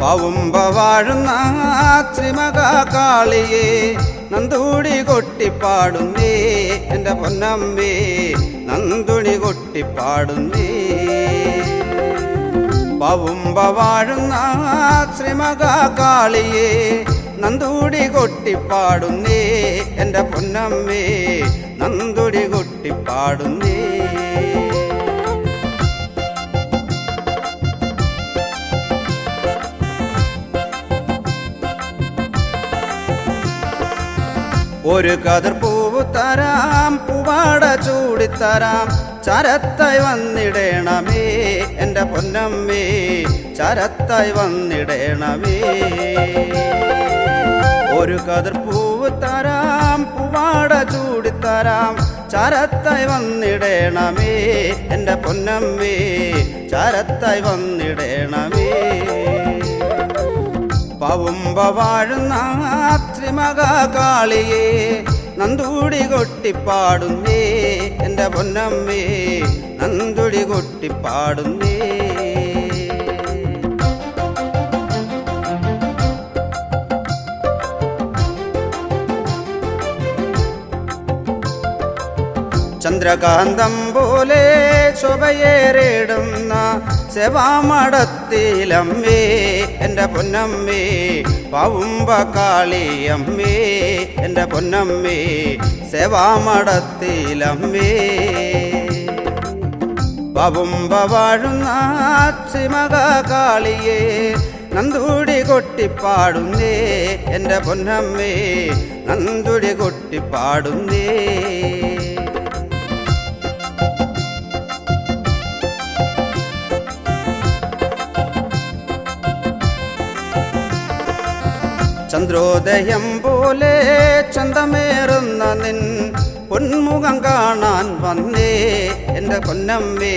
പവുമ്പ വാഴുന്ന ശ്രീമകാളിയെ നന്ദൂടി കൊട്ടിപ്പാടുന്നേ എന്റെ പൊന്നമ്മേ നന്ദുണി കൊട്ടിപ്പാടുന്നേ. പവുമ്പ വാഴുന്ന ശ്രീമകാളിയെ നന്ദൂടി കൊട്ടിപ്പാടുന്നേ എന്റെ പൊന്നമ്മേ നന്ദുടി കൊട്ടിപ്പാടുന്നേ. ഒരു കതിർപ്പൂവ് തരാം പൂവാട ചൂടിത്തരാം ചരത്തായി വന്നിടേണമേ എന്റെ പൊന്നമ്മേ ചരത്തായി വന്നിടേണമേ. ഒരു കതിർപ്പൂവ് തരാം പൂവാട ചൂടിത്തരാം ചരത്തായി വന്നിടേണമേ എന്റെ പൊന്നമ്മേ ചരത്തായി വന്നിടേണമേ. പവുമ്പ വാഴുന്ന ത്രിമക കാളിയെ നന്ദൂടി കൊട്ടിപ്പാടുന്നേ എന്റെ പൊന്നമ്മേ നന്ദുടി കൊട്ടിപ്പാടുന്നേ. ചന്ദ്രകാന്തം പോലെ ശോഭയേറിടുന്ന സെവാമടത്തിലമ്മേ എന്റെ പൊന്നമ്മേ പവുമ്പ കാളിയമ്മേ എന്റെ പൊന്നമ്മേ സേവാമടത്തിലമ്മേ പവുമ്പ വാഴുന്ന സിമക കാളിയെ നന്ദുടി കൊട്ടിപ്പാടുന്നേ എന്റെ പൊന്നമ്മേ നന്ദുടി കൊട്ടിപ്പാടുന്നേ. ചന്ദ്രോദയം പോലെ ചന്തമേറുന്ന നിൻ പൊന്മുഖം കാണാൻ വന്നേ. എന്റെ പൊന്നമ്മേ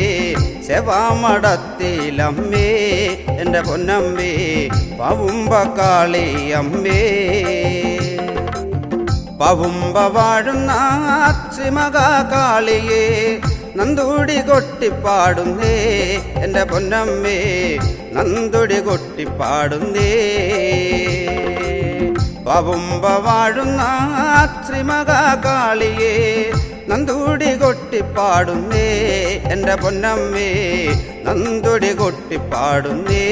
സെവാമടത്തിലമ്മേ എന്റെ പൊന്നമ്മേ പവുമ്പക്കാളി അമ്മേ. പവുമ്പ വാഴുന്ന സിമക കാളിയെ നന്ദുടി കൊട്ടിപ്പാടുന്നേ. എന്റെ പൊന്നമ്മേ നന്ദുടി കൊട്ടിപ്പാടുന്നേ. പവുമ്പ വാഴുന്ന ശ്രീമകാളിയെ നന്ദുടി കൊട്ടിപ്പാടുന്നേ എന്റെ പൊന്നമ്മേ നന്ദുടി കൊട്ടിപ്പാടുന്നേ